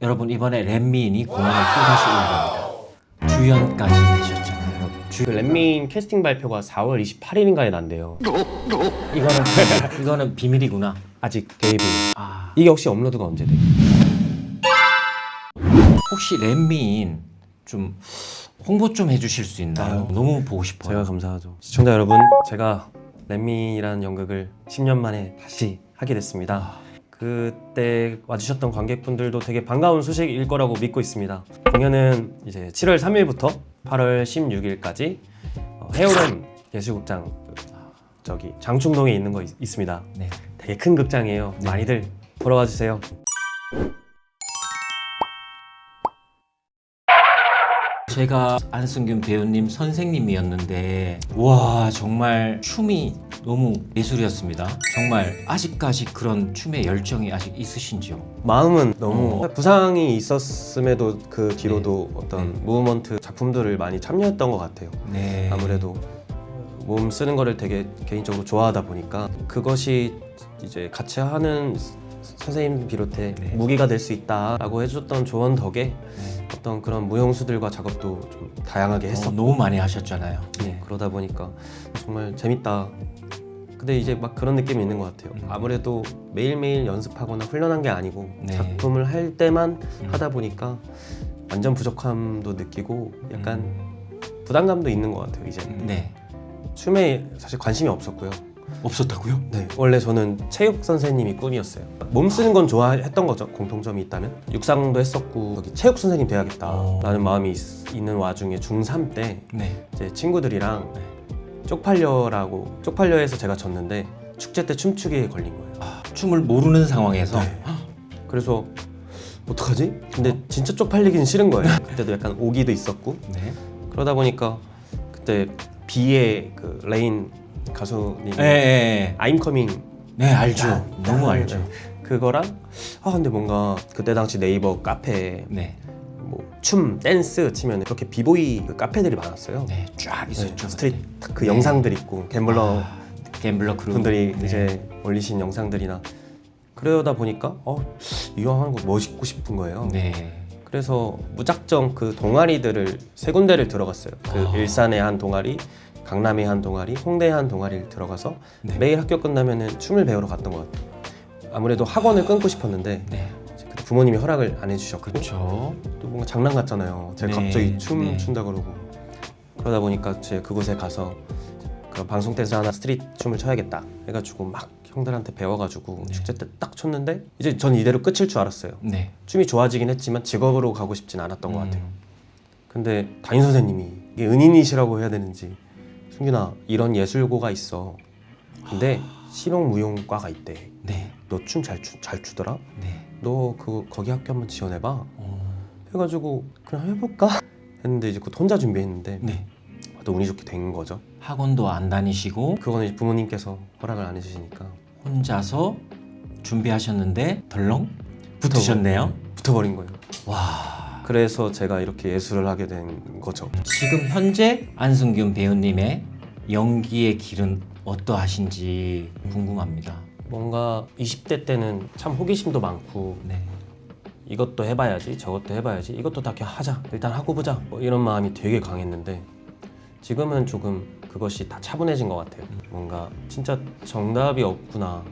여러분 이번에 렛미인이 공연을 또 다시 올립니다. 주연까지 되셨잖아요. 주... 그 렛민 캐스팅 발표가 4월 28일인가에 난대요. 이거는 이거는 비밀이구나. 아직 데이브. 아 이게 혹시 업로드가 언제 돼요? 혹시 렛미인 좀 홍보 좀 해주실 수 있나요? 아유. 너무 보고 싶어요. 제가 감사하죠. 시청자 여러분, 제가 렛민이라는 연극을 10년 만에 다시 하게 됐습니다. 그때 와주셨던 관객분들도 되게 반가운 소식일 거라고 믿고 있습니다. 공연은 이제 7월 3일부터 8월 16일까지 어, 해오름 예술극장 그, 저기 장충동에 있는 거 있, 있습니다. 네. 되게 큰 극장이에요. 네. 많이들 보러 와주세요. 제가 안승균 배우님 선생님이었는데 와 정말 춤이 너무 예술이었습니다. 정말 아직까지 그런 춤의 열정이 아직 있으신지요? 마음은 너무 어. 부상이 있었음에도 그 뒤로도 어떤 네. 무브먼트 작품들을 많이 참여했던 것 같아요. 네. 아무래도 몸 쓰는 거를 되게 개인적으로 좋아하다 보니까 그것이 이제 같이 하는 선생님 비롯해 네. 무기가 될 수 있다라고 해줬던 조언 덕에 네. 어떤 그런 무용수들과 작업도 좀 다양하게 어, 했었고 너무 많이 하셨잖아요. 네, 그러다 보니까 정말 재밌다. 근데 이제 막 그런 느낌이 있는 것 같아요. 음. 아무래도 매일매일 연습하거나 훈련한 게 아니고 네. 작품을 할 때만 음. 하다 보니까 완전 부족함도 느끼고 약간 음. 부담감도 있는 것 같아요. 이제 네. 춤에 사실 관심이 없었고요. 없었다고요? 네, 원래 저는 체육 선생님이 꿈이었어요. 몸 쓰는 건 좋아했던 거죠. 공통점이 있다면 육상도 했었고 여기 체육 선생님 어. 돼야겠다라는 마음이 있, 있는 와중에 중3 때 네. 이제 친구들이랑 네. 쪽팔려라고 쪽팔려에서 제가 졌는데 축제 때 춤추기에 걸린 거예요. 아, 춤을 모르는 상황에서 네. 그래서 어떡하지? 근데 진짜 쪽팔리긴 싫은 거예요. 그때도 약간 오기도 있었고 네. 그러다 보니까 그때 비의 그 레인 가수님 네, 네, I'm Coming 네 알죠. 야, 너무 야, 알죠. 네. 그거랑 아 근데 뭔가 그때 당시 네이버 카페 네. 뭐 춤 댄스 치면 그렇게 비보이 그 카페들이 많았어요. 네. 쫙 네, 있었죠. 스트릿 그 네. 영상들 있고 갬블러 아, 갬블러 크루 분들이 네. 이제 올리신 영상들이나 그러다 보니까 어 이거 하는 거 멋있고 싶은 거예요. 네. 그래서 무작정 그 동아리들을 세 군데를 들어갔어요. 그 아. 일산의 한 동아리, 강남의 한 동아리, 홍대의 한 동아리를 들어가서 네. 매일 학교 끝나면은 춤을 배우러 갔던 것 같아요. 아무래도 학원을 끊고 싶었는데 네. 그때 부모님이 허락을 안 해주셨고 그렇죠. 또 뭔가 장난 같잖아요. 제가 네, 갑자기 춤 네. 춘다 그러고 그러다 보니까 제가 그곳에 가서 그 방송 댄스 하나 스트릿 춤을 춰야겠다 해가지고 막 형들한테 배워가지고 네. 축제 때 딱 췄는데 이제 전 이대로 끝일 줄 알았어요. 네. 춤이 좋아지긴 했지만 직업으로 가고 싶진 않았던 것 음. 같아요. 근데 담임 선생님이 이게 은인이시라고 해야 되는지 승균아 이런 예술고가 있어. 근데 실용무용과가 있대. 네. 너 춤 잘 잘 추더라. 네. 너 그 거기 학교 한번 지원해봐. 어. 해가지고 그냥 해볼까 했는데 이제 그 혼자 준비했는데 네. 또 운이 좋게 된 거죠. 학원도 안 다니시고 그거는 이제 부모님께서 허락을 안 해주시니까 혼자서 준비하셨는데 덜렁 붙으셨네요. 붙어버린 거예요. 와. 그래서 제가 이렇게 예술을 하게 된 거죠. 지금 현재 안승균 배우님의 연기의 길은 어떠하신지 궁금합니다. 뭔가 20대 때는 참 호기심도 많고 네. 이것도 해봐야지 저것도 해봐야지 이것도 다 그냥 하자 일단 하고 보자 뭐 이런 마음이 되게 강했는데 지금은 조금 그것이 다 차분해진 것 같아요 뭔가 진짜 정답이 없구나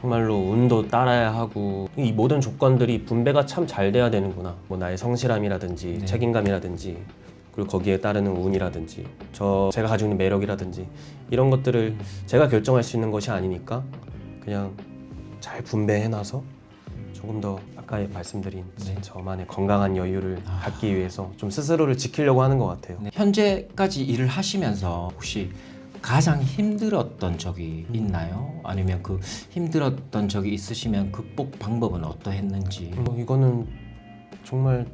정말로 운도 따라야 하고 이 모든 조건들이 분배가 참 잘 돼야 되는구나 뭐 나의 성실함이라든지 네. 책임감이라든지 그리고 거기에 따르는 운이라든지 저 제가 가지고 있는 매력이라든지 이런 것들을 제가 결정할 수 있는 것이 아니니까 그냥 잘 분배해놔서 조금 더 아까 말씀드린 네. 저만의 건강한 여유를 아. 갖기 위해서 좀 스스로를 지키려고 하는 것 같아요. 네. 현재까지 일을 하시면서 혹시 가장 힘들었던 적이 있나요? 아니면 그 힘들었던 적이 있으시면 극복 방법은 어떠했는지? 뭐 이거는 정말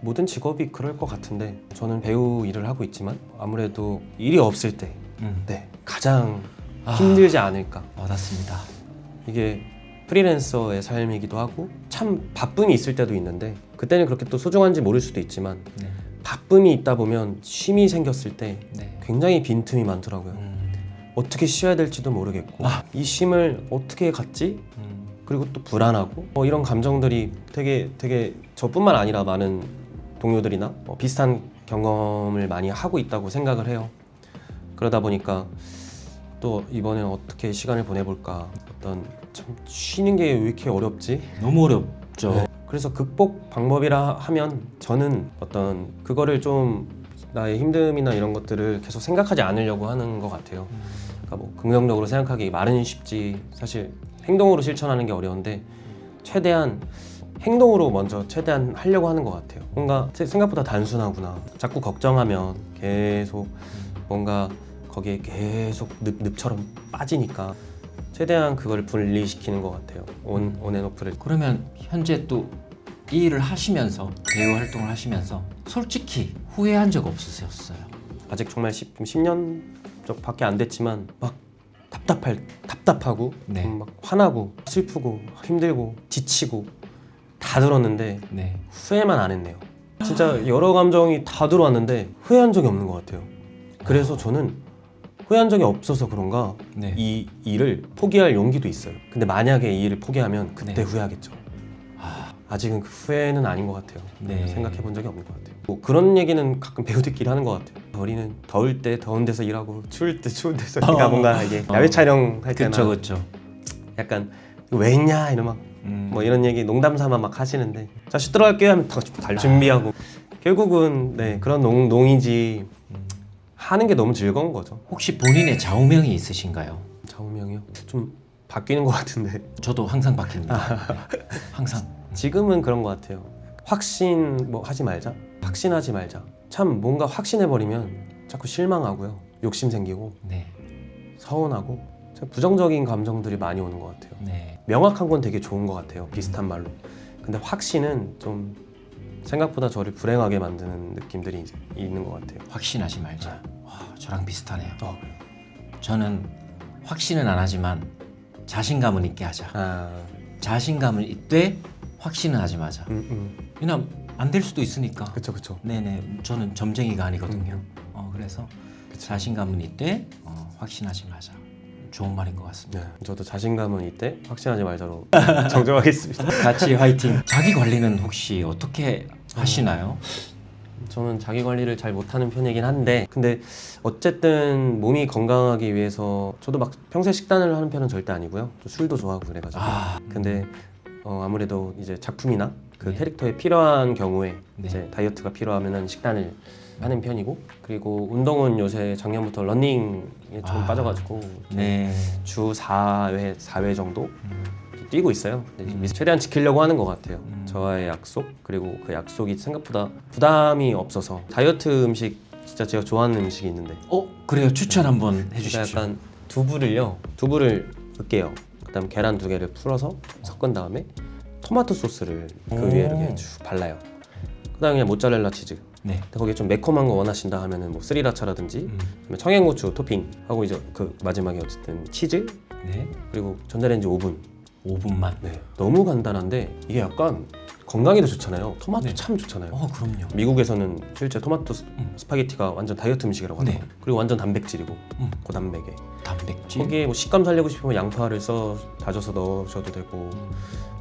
모든 직업이 그럴 것 같은데 저는 배우 일을 하고 있지만 아무래도 일이 없을 때 음. 네, 가장 아. 힘들지 않을까. 와닿습니다. 이게 프리랜서의 삶이기도 하고 참 바쁨이 있을 때도 있는데 그때는 그렇게 또 소중한지 모를 수도 있지만 네. 바쁨이 있다 보면 쉼이 생겼을 때 네. 굉장히 빈틈이 많더라고요. 음. 어떻게 쉬어야 될지도 모르겠고 아. 이 쉼을 어떻게 갖지? 음. 그리고 또 불안하고 뭐 이런 감정들이 되게 되게 저뿐만 아니라 많은 동료들이나 뭐 비슷한 경험을 많이 하고 있다고 생각을 해요. 그러다 보니까 또 이번에 어떻게 시간을 보내볼까 어떤 참 쉬는 게 왜 이렇게 어렵지? 너무 어렵죠. 네. 그래서 극복 방법이라 하면 저는 어떤 그거를 좀 나의 힘듦이나 이런 것들을 계속 생각하지 않으려고 하는 것 같아요. 그러니까 뭐 긍정적으로 생각하기 말은 쉽지 사실 행동으로 실천하는 게 어려운데 최대한 행동으로 먼저 최대한 하려고 하는 것 같아요. 뭔가 세- 생각보다 단순하구나. 자꾸 걱정하면 계속 뭔가 거기에 계속 늪, 늪처럼 빠지니까 최대한 그걸 분리시키는 것 같아요. 온, 온앤오프를 그러면 현재 또 이 일을 하시면서 배우 활동을 하시면서 솔직히 후회한 적 없으셨어요? 아직 정말 10, 10년 밖에 안 됐지만 막 답답할 답답하고 네. 음, 막 화나고 슬프고 힘들고 지치고 다 들었는데 네. 후회만 안 했네요. 진짜 여러 감정이 다 들어왔는데 후회한 적이 없는 것 같아요. 그래서 저는 후회한 적이 없어서 그런가 네. 이 일을 포기할 용기도 있어요. 근데 만약에 이 일을 포기하면 그때 네. 후회하겠죠. 아, 아직은 그 후회는 아닌 것 같아요. 네. 생각해 본 적이 없는 것 같아요. 뭐 그런 얘기는 가끔 배우들끼리 하는 것 같아요. 우리는 더울 때 더운 데서 일하고 추울 때 추운 데서 그러니까 뭔가 이게 야외 촬영할 때나 그렇죠, 그렇죠. 약간 이거 왜 했냐 이런 막 음. 뭐 이런 얘기 농담 삼아 막 하시는데 자슛 들어갈게요 하면 다 달 준비하고 결국은 네 그런 농, 농이지 하는 게 너무 즐거운 거죠. 혹시 본인의 좌우명이 있으신가요? 좌우명이요? 좀 바뀌는 것 같은데 저도 항상 바뀝니다. 항상. 지금은 그런 것 같아요. 확신 뭐 하지 말자. 확신하지 말자. 참 뭔가 확신해 버리면 자꾸 실망하고요. 욕심 생기고 네, 서운하고 참 부정적인 감정들이 많이 오는 것 같아요. 네. 명확한 건 되게 좋은 것 같아요. 비슷한 말로. 근데 확신은 좀 생각보다 저를 불행하게 만드는 느낌들이 이제 있는 것 같아요. 확신하지 말자. 와, 저랑 비슷하네요. 어, 그래요. 저는 확신은 안 하지만 자신감은 있게 하자. 아, 자신감은 있되 확신은 하지 마자. 음, 음. 왜냐면 안 될 수도 있으니까. 그쵸 그쵸. 네네. 저는 점쟁이가 아니거든요. 음. 어, 그래서 자신감은 있되 어, 확신하지 마자. 좋은 말인 것 같습니다. 네, 저도 자신감은 이때 확신하지 말자로 정정하겠습니다. 같이 화이팅. 자기 관리는 혹시 어떻게 하시나요? 저는 자기 관리를 잘 못하는 편이긴 한데 근데 어쨌든 몸이 건강하기 위해서 저도 막 평소에 식단을 하는 편은 절대 아니고요 또 술도 좋아하고 그래가지고 아, 근데 어, 아무래도 이제 작품이나 그 네. 캐릭터에 필요한 경우에 네. 이제 다이어트가 필요하면은 식단을 하는 편이고 그리고 운동은 요새 작년부터 러닝에 좀 아, 빠져가지고 네. 주 4회 4회 정도 음, 뛰고 있어요. 음. 최대한 지키려고 하는 것 같아요. 음. 저와의 약속 그리고 그 약속이 생각보다 부담이 없어서 다이어트 음식 진짜 제가 좋아하는 음식이 있는데 어 그래요. 추천 한번 제가 해주십시오. 약간 두부를요 두부를 으깨요. 그다음 계란 두 개를 풀어서 섞은 다음에 토마토 소스를 그 오. 위에 이렇게 쭉 발라요. 그다음에 그냥 모짜렐라 치즈. 네. 근데 거기에 좀 매콤한 거 원하신다 하면은 뭐 스리라차라든지 음, 그다음에 청양고추 토핑 하고 이제 그 마지막에 어쨌든 치즈 네. 그리고 전자레인지 오븐 5분만. 네, 너무 간단한데 이게 약간 건강에도 좋잖아요. 토마토 네. 참 좋잖아요. 어 그럼요. 미국에서는 실제 토마토 스- 음. 스파게티가 완전 다이어트 음식이라고 하더라고요. 네. 그리고 완전 단백질이고 음. 고단백에 단백질. 거기에 뭐 식감 살리고 싶으면 양파를 써 다져서 넣으셔도 되고 음,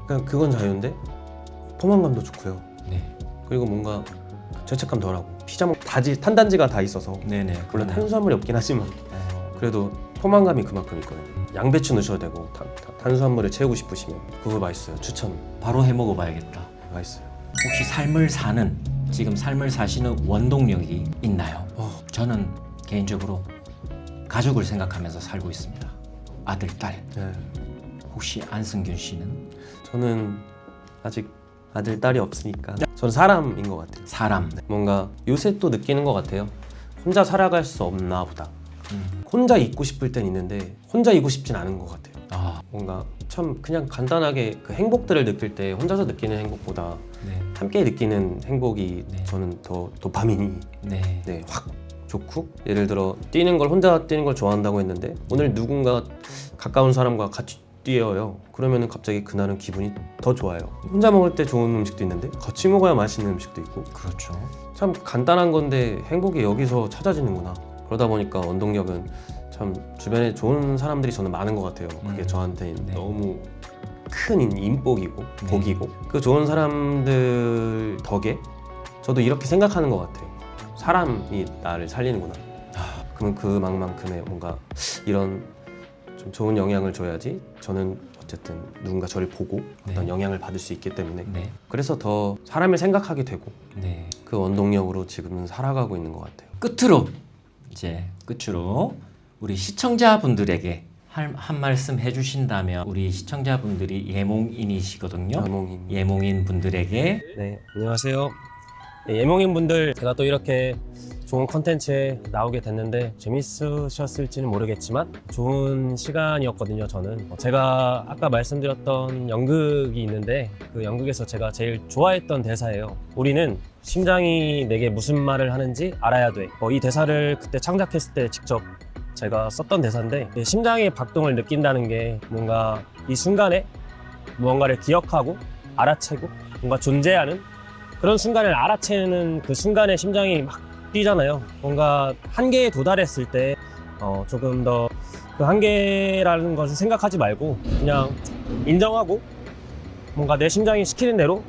그러니까 그건 자유인데 포만감도 좋고요. 네. 그리고 뭔가 죄책감 덜하고 피자 먹 다지 탄단지가 다 있어서 네네. 물론 그러네요. 탄수화물이 없긴 하지만 어, 그래도 포만감이 그만큼 있거든요. 양배추 넣으셔도 되고 타- 타- 탄수화물을 채우고 싶으시면 그거 맛있어요. 추천 바로 해 먹어봐야겠다. 맛있어요. 혹시 삶을 사는 지금 삶을 사시는 원동력이 있나요? 어, 저는 개인적으로 가족을 생각하면서 살고 있습니다. 아들, 딸. 네. 혹시 안승균 씨는 저는 아직 아들 딸이 없으니까 저는 사람인 것 같아요. 사람. 뭔가 요새 또 느끼는 것 같아요. 혼자 살아갈 수 없나 보다. 음. 혼자 있고 싶을 땐 있는데 혼자 있고 싶진 않은 것 같아요. 아, 뭔가 참 그냥 간단하게 그 행복들을 느낄 때 혼자서 느끼는 행복보다 네, 함께 느끼는 행복이 네. 저는 더 도파민이 네, 네, 확 좋고 예를 들어 뛰는 걸 혼자 뛰는 걸 좋아한다고 했는데 오늘 누군가 가까운 사람과 같이 뛰어요. 그러면은 갑자기 그날은 기분이 더 좋아요. 혼자 먹을 때 좋은 음식도 있는데 같이 먹어야 맛있는 음식도 있고 그렇죠. 참 간단한 건데 행복이 여기서 찾아지는구나. 그러다 보니까 원동력은 참 주변에 좋은 사람들이 저는 많은 것 같아요. 그게 음. 저한테 네. 너무 큰 인복이고 네. 복이고 그 좋은 사람들 덕에 저도 이렇게 생각하는 것 같아요. 사람이 나를 살리는구나. 아. 그러면 그만큼의 뭔가 이런 좀 좋은 영향을 줘야지 저는 어쨌든 누군가 저를 보고 네. 어떤 영향을 받을 수 있기 때문에 네, 그래서 더 사람을 생각하게 되고 네. 그 원동력으로 지금은 살아가고 있는 것 같아요. 끝으로 이제 끝으로 우리 시청자분들에게 할- 한 말씀 해주신다면 우리 시청자분들이 예몽인이시거든요. 야몽인. 예몽인 분들에게 네, 안녕하세요. 네, 예몽인 분들 제가 또 이렇게 좋은 컨텐츠에 나오게 됐는데 재밌으셨을지는 모르겠지만 좋은 시간이었거든요. 저는 제가 아까 말씀드렸던 연극이 있는데 그 연극에서 제가 제일 좋아했던 대사예요. 우리는 심장이 내게 무슨 말을 하는지 알아야 돼. 어, 이 대사를 그때 창작했을 때 직접 제가 썼던 대사인데 이 심장의 박동을 느낀다는 게 뭔가 이 순간에 무언가를 기억하고 알아채고 뭔가 존재하는 그런 순간을 알아채는 그 순간에 심장이 막 뛰잖아요. 뭔가 한계에 도달했을 때 어, 조금 더 그 한계라는 것을 생각하지 말고 그냥 인정하고 뭔가 내 심장이 시키는 대로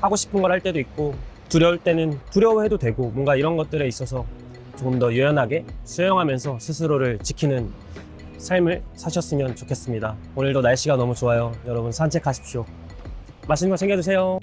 하고 싶은 걸 할 때도 있고 두려울 때는 두려워해도 되고 뭔가 이런 것들에 있어서 조금 더 유연하게 수용하면서 스스로를 지키는 삶을 사셨으면 좋겠습니다. 오늘도 날씨가 너무 좋아요. 여러분 산책하십시오. 맛있는 거 챙겨 드세요.